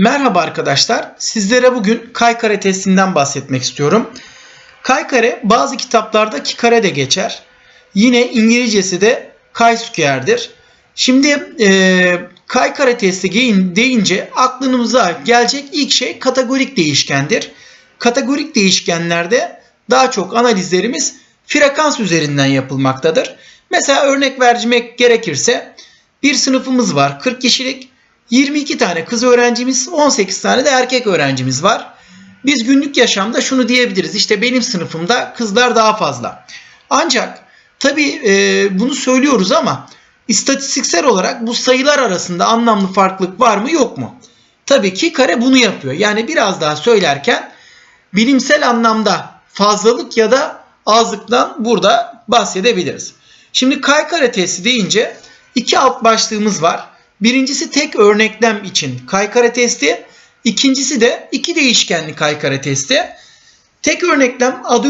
Merhaba arkadaşlar. Sizlere bugün kaykare testinden bahsetmek istiyorum. Kaykare bazı kitaplarda kikare de geçer. Yine İngilizcesi de kaysukier'dir. Şimdi e, kaykare testi deyince aklınıza gelecek ilk şey kategorik değişkendir. Kategorik değişkenlerde daha çok analizlerimiz frekans üzerinden yapılmaktadır. Mesela örnek vermek gerekirse bir sınıfımız var 40 kişilik. 22 tane kız öğrencimiz, 18 tane de erkek öğrencimiz var. Biz günlük yaşamda şunu diyebiliriz. İşte benim sınıfımda kızlar daha fazla. Ancak tabii e, bunu söylüyoruz ama istatistiksel olarak bu sayılar arasında anlamlı farklılık var mı yok mu? Tabii ki kare bunu yapıyor. Yani biraz daha söylerken bilimsel anlamda fazlalık ya da azlıktan burada bahsedebiliriz. Şimdi kaykare testi deyince iki alt başlığımız var. Birincisi tek örneklem için kaykare testi. İkincisi de iki değişkenli kaykare testi. Tek örneklem adı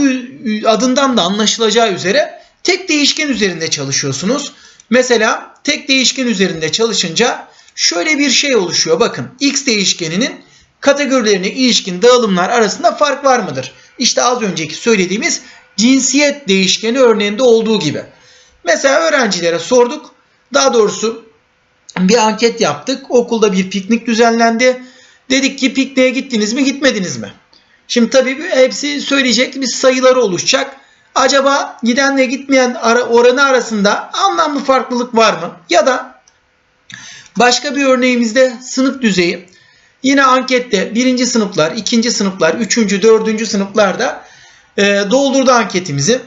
adından da anlaşılacağı üzere tek değişken üzerinde çalışıyorsunuz. Mesela tek değişken üzerinde çalışınca şöyle bir şey oluşuyor. Bakın x değişkeninin kategorilerine ilişkin dağılımlar arasında fark var mıdır? İşte az önceki söylediğimiz cinsiyet değişkeni örneğinde olduğu gibi. Mesela öğrencilere sorduk. Daha doğrusu bir anket yaptık. Okulda bir piknik düzenlendi. Dedik ki pikniğe gittiniz mi gitmediniz mi? Şimdi tabii hepsi söyleyecek bir sayıları oluşacak. Acaba gidenle gitmeyen oranı arasında anlamlı farklılık var mı? Ya da başka bir örneğimizde sınıf düzeyi. Yine ankette birinci sınıflar, ikinci sınıflar, üçüncü, dördüncü sınıflarda e, doldurdu anketimizi.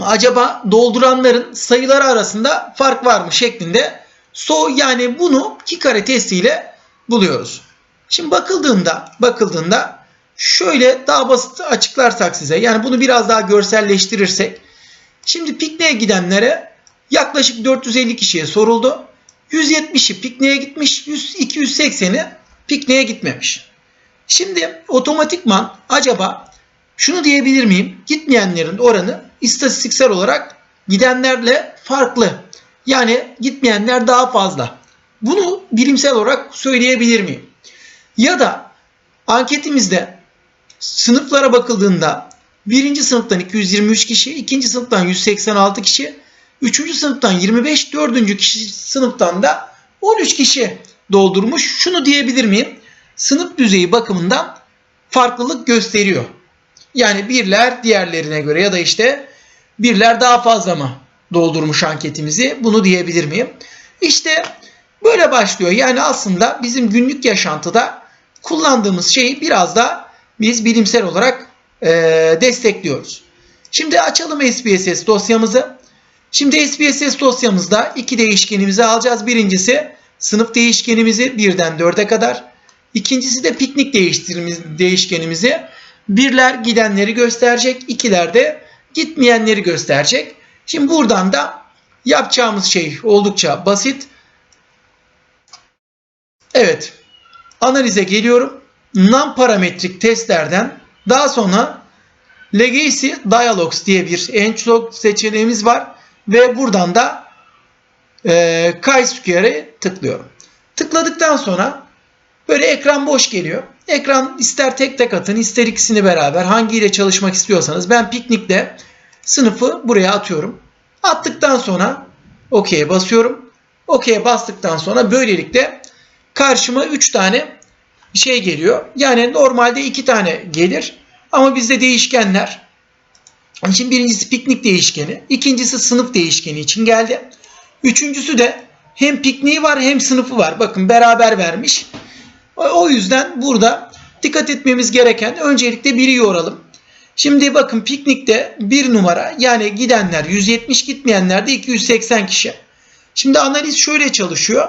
Acaba dolduranların sayıları arasında fark var mı şeklinde so yani bunu iki kare testiyle buluyoruz. Şimdi bakıldığında bakıldığında şöyle daha basit açıklarsak size yani bunu biraz daha görselleştirirsek şimdi pikniğe gidenlere yaklaşık 450 kişiye soruldu. 170'i pikniğe gitmiş, 100, 280'i pikniğe gitmemiş. Şimdi otomatikman acaba şunu diyebilir miyim? Gitmeyenlerin oranı istatistiksel olarak gidenlerle farklı. Yani gitmeyenler daha fazla. Bunu bilimsel olarak söyleyebilir miyim? Ya da anketimizde sınıflara bakıldığında birinci sınıftan 223 kişi, ikinci sınıftan 186 kişi, üçüncü sınıftan 25, dördüncü kişi sınıftan da 13 kişi doldurmuş. Şunu diyebilir miyim? Sınıf düzeyi bakımından farklılık gösteriyor. Yani birler diğerlerine göre ya da işte birler daha fazla mı doldurmuş anketimizi bunu diyebilir miyim? İşte böyle başlıyor. Yani aslında bizim günlük yaşantıda kullandığımız şeyi biraz da biz bilimsel olarak e, destekliyoruz. Şimdi açalım SPSS dosyamızı. Şimdi SPSS dosyamızda iki değişkenimizi alacağız. Birincisi sınıf değişkenimizi 1'den 4'e kadar. İkincisi de piknik değişkenimizi birler gidenleri gösterecek, ikiler de gitmeyenleri gösterecek. Şimdi buradan da yapacağımız şey oldukça basit. Evet. Analize geliyorum. Non parametrik testlerden daha sonra Legacy Dialogues diye bir en çok seçeneğimiz var ve buradan da e, chi-square'e tıklıyorum. Tıkladıktan sonra böyle ekran boş geliyor. Ekran ister tek tek atın ister ikisini beraber hangiyle çalışmak istiyorsanız ben piknikte sınıfı buraya atıyorum. Attıktan sonra OK'ye basıyorum. OK'ye bastıktan sonra böylelikle karşıma 3 tane şey geliyor. Yani normalde 2 tane gelir ama bizde değişkenler. Şimdi birincisi piknik değişkeni, ikincisi sınıf değişkeni için geldi. Üçüncüsü de hem pikniği var hem sınıfı var. Bakın beraber vermiş. O yüzden burada dikkat etmemiz gereken öncelikle biri yoralım. Şimdi bakın piknikte bir numara yani gidenler 170 gitmeyenler de 280 kişi. Şimdi analiz şöyle çalışıyor.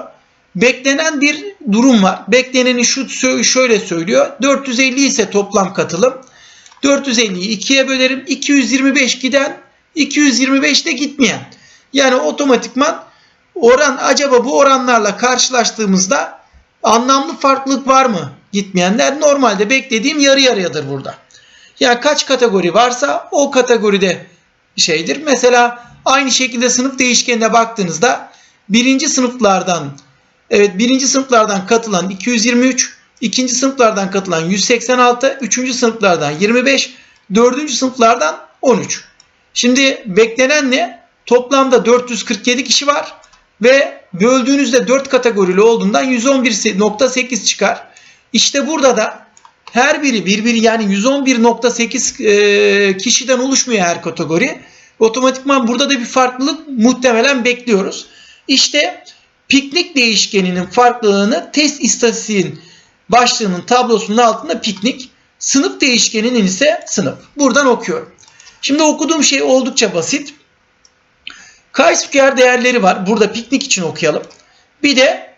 Beklenen bir durum var. Bekleneni şu şöyle söylüyor. 450 ise toplam katılım. 450'yi 2'ye bölerim. 225 giden 225 de gitmeyen. Yani otomatikman oran acaba bu oranlarla karşılaştığımızda anlamlı farklılık var mı? Gitmeyenler normalde beklediğim yarı yarıyadır burada. Yani kaç kategori varsa o kategoride şeydir. Mesela aynı şekilde sınıf değişkenine baktığınızda birinci sınıflardan evet birinci sınıflardan katılan 223, ikinci sınıflardan katılan 186, üçüncü sınıflardan 25, dördüncü sınıflardan 13. Şimdi beklenen ne? Toplamda 447 kişi var ve böldüğünüzde 4 kategorili olduğundan 111.8 çıkar. İşte burada da her biri birbiri yani 111.8 e, kişiden oluşmuyor her kategori. Otomatikman burada da bir farklılık muhtemelen bekliyoruz. İşte piknik değişkeninin farklılığını test istatistiğin başlığının tablosunun altında piknik, sınıf değişkeninin ise sınıf. Buradan okuyorum. Şimdi okuduğum şey oldukça basit. Chi-square değerleri var. Burada piknik için okuyalım. Bir de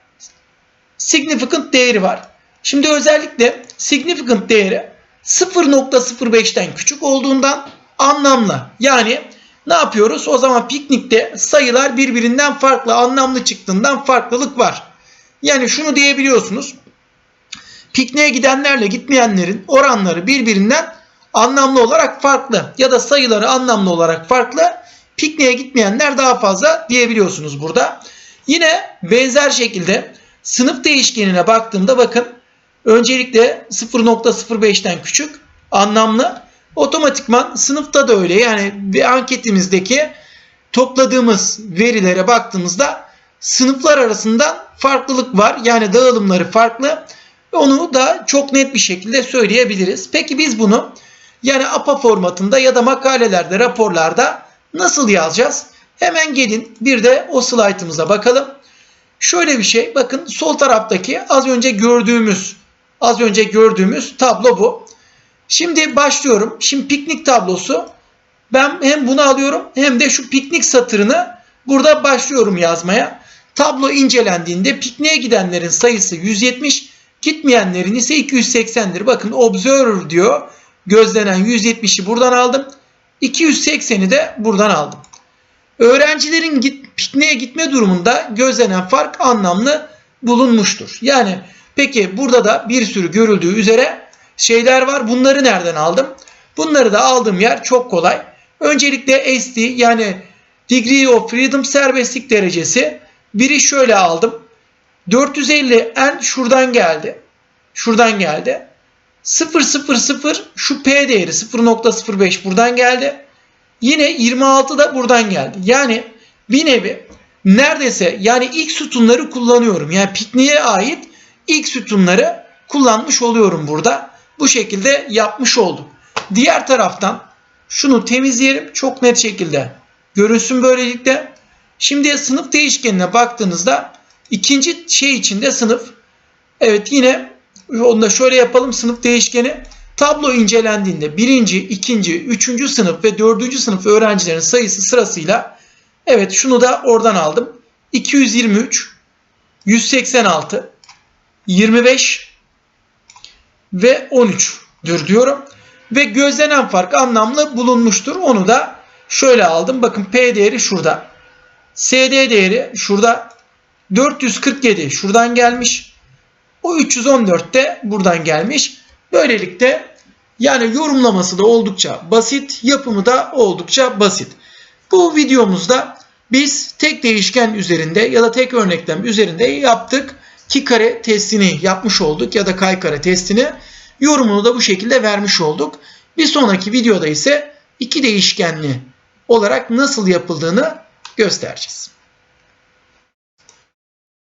significant değeri var. Şimdi özellikle significant değeri 0.05'ten küçük olduğundan anlamlı. Yani ne yapıyoruz? O zaman piknikte sayılar birbirinden farklı, anlamlı çıktığından farklılık var. Yani şunu diyebiliyorsunuz. Pikniğe gidenlerle gitmeyenlerin oranları birbirinden anlamlı olarak farklı ya da sayıları anlamlı olarak farklı. Pikniğe gitmeyenler daha fazla diyebiliyorsunuz burada. Yine benzer şekilde sınıf değişkenine baktığımda bakın öncelikle 0.05'ten küçük anlamlı. Otomatikman sınıfta da öyle. Yani bir anketimizdeki topladığımız verilere baktığımızda sınıflar arasında farklılık var. Yani dağılımları farklı. Onu da çok net bir şekilde söyleyebiliriz. Peki biz bunu yani APA formatında ya da makalelerde, raporlarda nasıl yazacağız? Hemen gelin bir de o slaytımıza bakalım. Şöyle bir şey bakın sol taraftaki az önce gördüğümüz az önce gördüğümüz tablo bu. Şimdi başlıyorum. Şimdi piknik tablosu. Ben hem bunu alıyorum hem de şu piknik satırını burada başlıyorum yazmaya. Tablo incelendiğinde pikniğe gidenlerin sayısı 170, gitmeyenlerin ise 280'dir. Bakın observer diyor. Gözlenen 170'i buradan aldım. 280'i de buradan aldım. Öğrencilerin git, pikniğe gitme durumunda gözlenen fark anlamlı bulunmuştur. Yani peki burada da bir sürü görüldüğü üzere şeyler var. Bunları nereden aldım? Bunları da aldığım yer çok kolay. Öncelikle SD yani Degree of Freedom serbestlik derecesi. Biri şöyle aldım. 450 n şuradan geldi. Şuradan geldi. 000 şu P değeri 0.05 buradan geldi. Yine 26 da buradan geldi. Yani bir nevi neredeyse yani ilk sütunları kullanıyorum. Yani pikniğe ait ilk sütunları kullanmış oluyorum burada. Bu şekilde yapmış oldum. Diğer taraftan şunu temizleyelim çok net şekilde görünsün böylelikle. Şimdi sınıf değişkenine baktığınızda ikinci şey içinde sınıf. Evet yine onu da şöyle yapalım sınıf değişkeni. Tablo incelendiğinde birinci, ikinci, üçüncü sınıf ve dördüncü sınıf öğrencilerin sayısı sırasıyla evet şunu da oradan aldım. 223, 186, 25 ve 13'dür diyorum. Ve gözlenen fark anlamlı bulunmuştur. Onu da şöyle aldım. Bakın P değeri şurada. SD değeri şurada. 447 şuradan gelmiş. O 314 de buradan gelmiş. Böylelikle yani yorumlaması da oldukça basit, yapımı da oldukça basit. Bu videomuzda biz tek değişken üzerinde ya da tek örneklem üzerinde yaptık. Ki kare testini yapmış olduk ya da kay kare testini. Yorumunu da bu şekilde vermiş olduk. Bir sonraki videoda ise iki değişkenli olarak nasıl yapıldığını göstereceğiz.